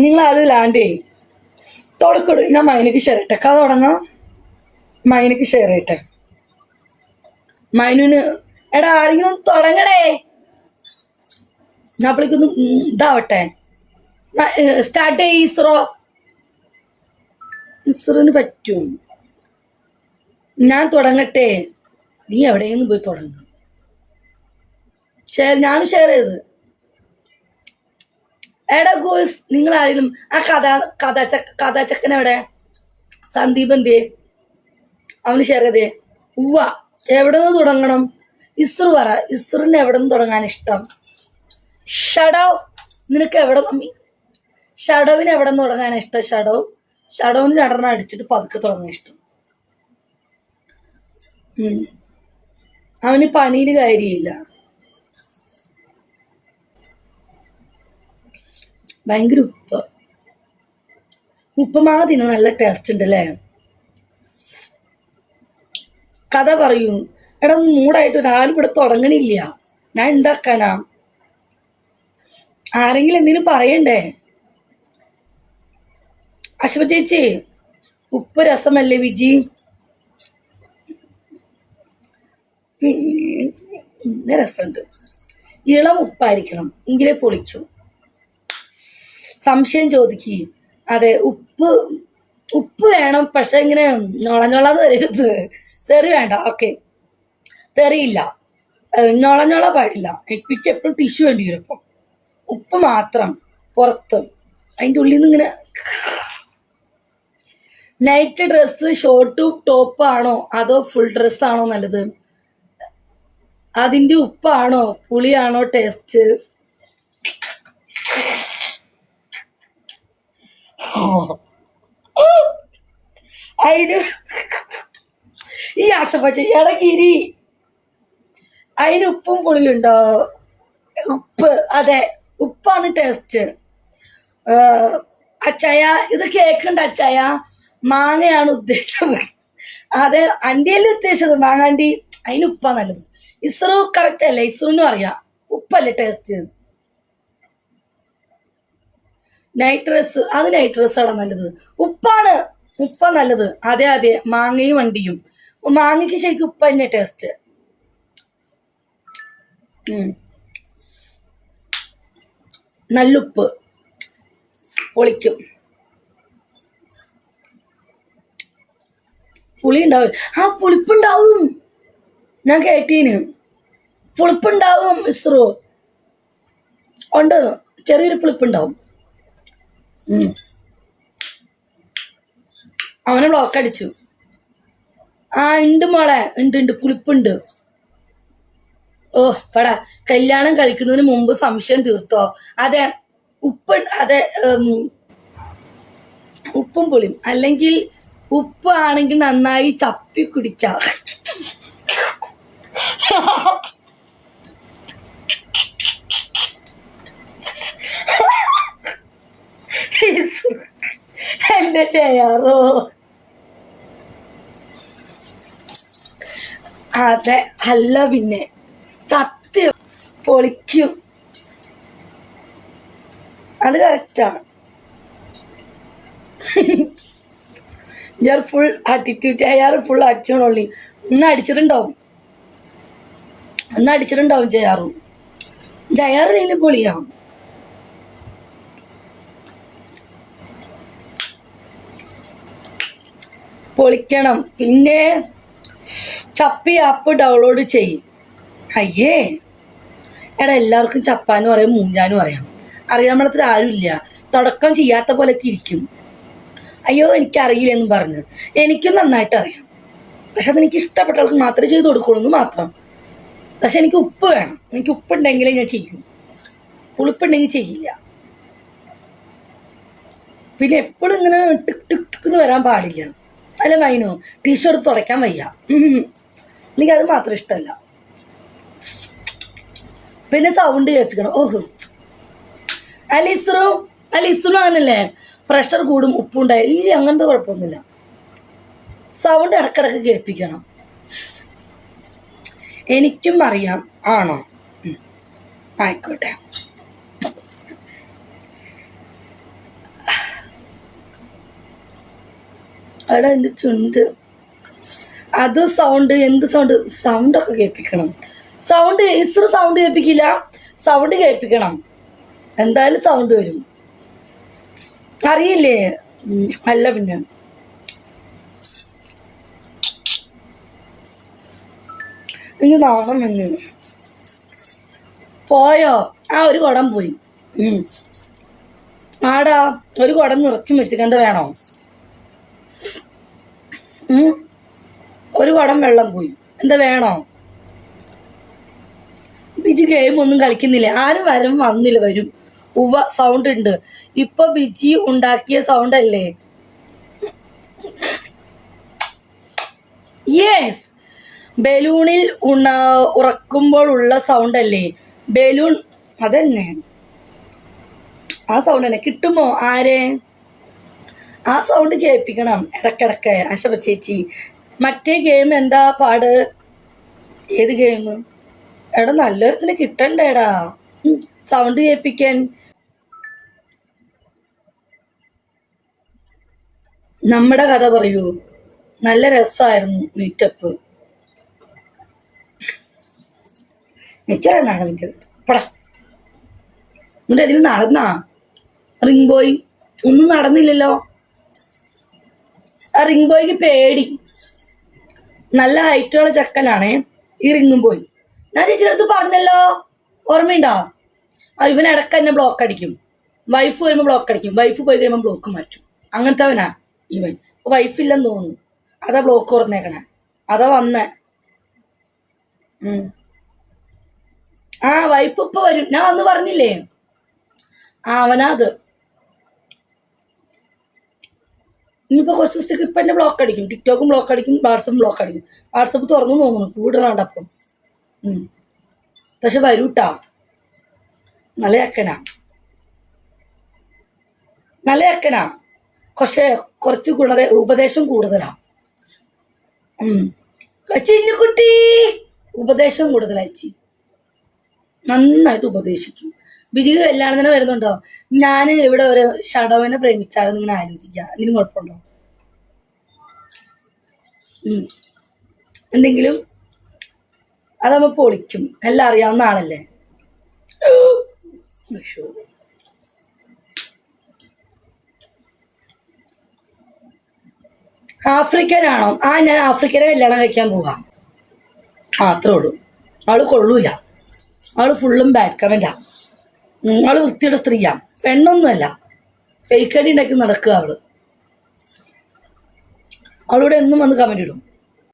നിങ്ങൾ അത് ലാൻഡ് ചെയ്യും. തുടക്കടു. ഞാൻ മൈനക്ക് ഷെയർ ഇട്ടെ. കഥ തുടങ്ങാം. മൈനക്ക് ഷെയർ ഇട്ടെ. മൈനുവിന് എടാ ആരെങ്കിലും തുടങ്ങണേ ഞാൻ ഇതാവട്ടെ. സ്റ്റാർട്ട് ചെയ്യ ഇസ്രോ. ഇസ്രോന് പറ്റും. ഞാൻ തുടങ്ങട്ടെ. നീ എവിടെയെന്ന് പോയി തുടങ്ങും. ഷെയർ ഞാനും ഷെയർ ചെയ്ത്. എടാ ഗോയ്സ് നിങ്ങൾ ആരെങ്കിലും ആ കഥ കഥ കഥാചക്കൻ കഥ ചക്കൻ എവിടെ? സന്ദീപ് എന്തേ അവന് ഷെയർ ചെയ്തേ. ഉവ്വ എവിടെ നിന്ന് തുടങ്ങണം? ഇസ്രു പറ. ഇസ്രുവിന് എവിടെ നിന്ന് തുടങ്ങാൻ ഇഷ്ടം? ഷഡവ് നിനക്ക് എവിടെ നമ്മി ഷഡവിന് എവിടെ നിന്ന് തുടങ്ങാൻ ഇഷ്ടം? ഷഡവ് ഷഡവിന് രണ്ടെണ്ണം അടിച്ചിട്ട് പതുക്കെ തുടങ്ങാൻ ഇഷ്ടം. അവന് പണിയിൽ കാര്യമില്ല. ഭയങ്കര ഉപ്പ്. ഉപ്പുമാങ്ങ തിന്നാൻ നല്ല ടേസ്റ്റ് ഉണ്ട് അല്ലേ കഥ പറയും. എടാ മൂടായിട്ട് ഒരാളും ഇവിടെ തുടങ്ങണില്ല. ഞാൻ എന്താക്കാനാ? ആരെങ്കിലും എന്തിനും പറയണ്ടേ? അശ്വ ചേച്ചി ഉപ്പ് രസമല്ലേ വിജി? പിന്നെ രസമുണ്ട്. ഇളം ഉപ്പായിരിക്കണം. എങ്കിലേ പൊളിക്കൂ സംശയം ചോദിക്കുകയും. അതെ ഉപ്പ് ഉപ്പ് വേണം പക്ഷെ ഇങ്ങനെ ഞൊളഞ്ഞൊളാന്ന് വരരുത്. തെറി വേണ്ട ഓക്കെ. തെറിയില്ല. ഞൊളഞ്ഞൊള പാടില്ല. എനിക്ക് എപ്പോഴും ടിഷ്യൂ വേണ്ടി വരും അപ്പം. ഉപ്പ് മാത്രം പുറത്ത്. അതിന്റെ ഉള്ളിൽ നിന്ന് ഇങ്ങനെ നൈറ്റ് ഡ്രസ്സ് ഷോർട്ടും ടോപ്പ് ആണോ? അതോ ഫുൾ ഡ്രസ്സാണോ നല്ലത്? അതിന്റെ ഉപ്പാണോ? പുളിയാണോ? ടേസ്റ്റ്? അതിന് ഈ ആക്ഷപ്പച്ച ഇളകിരി അതിന് ഉപ്പും പുളിയുണ്ടോ? ഉപ്പ് അതെ. ഉപ്പാണ് ടേസ്റ്റ് അച്ചായ ഇത് കേക്കുണ്ട് അച്ചായ. മാങ്ങയാണ് ഉദ്ദേശിച്ചത്. അത് അണ്ടിയല്ലേ ഉദ്ദേശിച്ചത്. മാങ്ങാണ്ടി അതിന് ഉപ്പാ നല്ലത്. ഇസ്രു കറക്റ്റ് അല്ലേ? ഇസ്രുവിനും അറിയാം. ഉപ്പല്ലേ ടേസ്റ്റ് ഡ്രസ് അത് നൈട്രസ് ആണ് നല്ലത്. ഉപ്പാണ് ഉപ്പ നല്ലത്. അതെ അതെ മാങ്ങയും വണ്ടിയും. മാങ്ങയ്ക്ക് ശരിക്കും ഉപ്പ തന്നെ ടേസ്റ്റ് നല്ലുപ്പ് പൊളിക്കും. പുളി ഉണ്ടാവും ആ പുളിപ്പുണ്ടാവും. ഞാൻ കേട്ടീന്. പുളിപ്പുണ്ടാവും ഇസ്രോ ഉണ്ട്. ചെറിയൊരു പുളിപ്പുണ്ടാവും. അവനെ ബ്ലോക്ക് അടിച്ചു. ആ ഉണ്ട് മോളെ. ഉണ്ട് ഉണ്ട് പുളിപ്പുണ്ട്. ഓ പടാ. കല്യാണം കഴിക്കുന്നതിന് മുമ്പ് സംശയം തീർത്തോ? അതെ ഉപ്പ് അതെ ഉപ്പും പുളിയും. അല്ലെങ്കിൽ ഉപ്പ് ആണെങ്കിൽ നന്നായി ചപ്പി കുടിക്കാം എന്റെ ചെയ്യാറോ? അതെ അല്ല പിന്നെ. സത്യം. പൊളിക്കും. അത് കറക്റ്റാണ് ഞാൻ ഫുൾ ആറ്റിറ്റ്യൂഡ് ചെയ്യാറ് ഫുൾ ആറ്റിറ്റ്യൂഡ് ഉള്ളി ഇന്ന് അടിച്ചിട്ടുണ്ടാവും. ഇന്ന് അടിച്ചിട്ടുണ്ടാവും ചെയ്യാറും. ചെയ്യാറില്ലെങ്കിൽ പൊളിയാവും പൊളിക്കണം. പിന്നെ ചപ്പി ആപ്പ് ഡൗൺലോഡ് ചെയ്യും. അയ്യേ. എടാ എല്ലാവർക്കും ചപ്പാനും അറിയാം മൂഞ്ചാനും അറിയാം. അറിയാൻ പാടത്തിൽ ആരുമില്ല. തുടക്കം ചെയ്യാത്ത പോലെയൊക്കെ ഇരിക്കും. അയ്യോ എനിക്കറിയില്ല എന്ന് പറഞ്ഞ്. എനിക്കും നന്നായിട്ട് അറിയാം. പക്ഷെ അതെനിക്ക് ഇഷ്ടപ്പെട്ട ആൾക്ക് മാത്രമേ ചെയ്ത് കൊടുക്കുള്ളൂ എന്ന് മാത്രം. പക്ഷെ എനിക്ക് ഉപ്പ് വേണം. എനിക്ക് ഉപ്പുണ്ടെങ്കിലേ ഞാൻ ചെയ്യും. പുളിപ്പുണ്ടെങ്കിൽ ചെയ്യില്ല. പിന്നെ എപ്പോഴും ഇങ്ങനെ ടിക് ടിക് ടിക് എന്ന് വരാൻ പാടില്ല. അല്ല മൈനോ ടീഷർട്ട് തുടയ്ക്കാൻ വയ്യ. എനിക്ക് അത് മാത്രം ഇഷ്ടമല്ല. പിന്നെ സൗണ്ട് കേൾപ്പിക്കണം. ഓഹോ. അലിസ്രു അലിസ്രു ആണല്ലേ പ്രഷർ കൂടും ഉപ്പുണ്ടായി ഇല്ല അങ്ങനത്തെ കുഴപ്പമൊന്നുമില്ല. സൗണ്ട് ഇടക്കിടക്ക് കേൾപ്പിക്കണം. എനിക്കും അറിയാം. ആണോ. ആയിക്കോട്ടെ. അവിടെ എന്റെ ചുണ്ട്. അത് സൗണ്ട് എന്ത് സൗണ്ട് സൗണ്ടൊക്കെ കേൾപ്പിക്കണം. സൗണ്ട് ഇസ്രു സൗണ്ട് കേൾപ്പിക്കില്ല. സൗണ്ട് കേൾപ്പിക്കണം. എന്തായാലും സൗണ്ട് വരും. അറിയില്ലേ? അല്ല പിന്നെ. ഇനി നാണം തന്നെ പോയോ? ആ ഒരു കുടം പോയി. ആടാ ഒരു കുടം നിറച്ചു വെച്ചിട്ട് എന്താ വേണോ. ഒരു കുടം വെള്ളം പോയി. എന്താ വേണോ? ബിജി ഗെയിം ഒന്നും കളിക്കുന്നില്ല. ആരും വരും വന്നില്ല വരും. ഉവ സൗണ്ട് ഉണ്ട്. ഇപ്പൊ ബിജി ഉണ്ടാക്കിയ സൗണ്ട് അല്ലേ? യെസ് ബലൂണിൽ ഉണ ഉറക്കുമ്പോൾ ഉള്ള സൗണ്ട് അല്ലേ? ബലൂൺ അതന്നെ. ആ സൗണ്ട് തന്നെ. കിട്ടുമോ? ആരെ? ആ സൗണ്ട് കേൾപ്പിക്കണം. ഇടക്കിടക്ക്. ആശപ ചേച്ചി മറ്റേ ഗെയിം എന്താ പാട്? ഏത് ഗെയിം എടാ നല്ലൊരുത്തിന് കിട്ടണ്ടേടാ. സൗണ്ട് കേൾപ്പിക്കാൻ. നമ്മുടെ കഥ പറയൂ. നല്ല രസമായിരുന്നു മീറ്റപ്പ് എനിക്കറിയാം നാളെ എന്നിട്ട് അതിൽ നടന്നാ? റിംഗ് ബോയ് ഒന്നും നടന്നില്ലല്ലോ. ആ റിംഗ് ബോയ്ക്ക് പേടി. നല്ല ഹൈറ്റുള്ള ചെക്കനാണേ. ഈ റിംഗ് ബോയ് ഞാൻ ചേച്ചിയുടെ അടുത്ത് പറഞ്ഞല്ലോ. ഓർമ്മയുണ്ടോ? ആ ഇവൻ ഇടയ്ക്ക് തന്നെ ബ്ലോക്ക് അടിക്കും. വൈഫ് വരുമ്പോൾ ബ്ലോക്ക് അടിക്കും. വൈഫ് പോയി കഴിയുമ്പോൾ ബ്ലോക്ക് മാറ്റും. അങ്ങനത്തെവനാ ഇവൻ. വൈഫ് ഇല്ലെന്ന് തോന്നുന്നു. അതാ ബ്ലോക്ക് ഓർന്നേക്കണേ അതാ വന്നേ. ആ വൈഫ് ഇപ്പൊ വരും. ഞാൻ അന്ന് പറഞ്ഞില്ലേ? ആ അവനാ അത്. ഇനിയിപ്പോ കുറച്ച് ദിവസത്തേക്ക് ഇപ്പം എന്നെ ബ്ലോക്ക് അടിക്കും. ടിക്ടോക്കും ബ്ലോക്ക് അടിക്കും വാട്സപ്പും ബ്ലോക്ക് അടിക്കും. വാട്സപ്പ് തുറന്നു തോന്നുന്നു കൂടണുണ്ട് അപ്പം. പക്ഷെ വരൂട്ടാ നല്ല അക്കനാ നല്ല അക്കനാ പക്ഷെ കുറച്ച് ഗുണ ഉപദേശം കൂടുതലാ. ഉം. ചിന്നുകുട്ടി ഉപദേശം കൂടുതലാ ചേച്ചി നന്നായിട്ട് ഉപദേശിക്കും. ബിജു കല്യാണത്തിന് വരുന്നുണ്ടോ? ഞാൻ ഇവിടെ ഒരു ഷഡോവിനെ പ്രേമിച്ചാലും ഇങ്ങനെ ആലോചിക്കുക എന്തെങ്കിലും കുഴപ്പമുണ്ടോ? എന്തെങ്കിലും? അതമ്മ പൊളിക്കും. എല്ലാം അറിയാവുന്ന ആളല്ലേ. ആഫ്രിക്കനാണോ? ആ ഞാൻ ആഫ്രിക്കനെ കല്യാണം കഴിക്കാൻ പോവാം. ആ അത്രേ ഉള്ളൂ. ആൾ കൊള്ളൂല. ആൾ ഫുള്ളും ബാഡ് കമന്റാ ആൾ വൃത്തിയുടെ സ്ത്രീയാ. പെണ്ണൊന്നുമല്ല. ഫേക്ക് ഉണ്ടാക്കി നടക്കുക അവൾ. അവളിവിടെ എന്നും വന്ന് കമന്റ് ഇടും.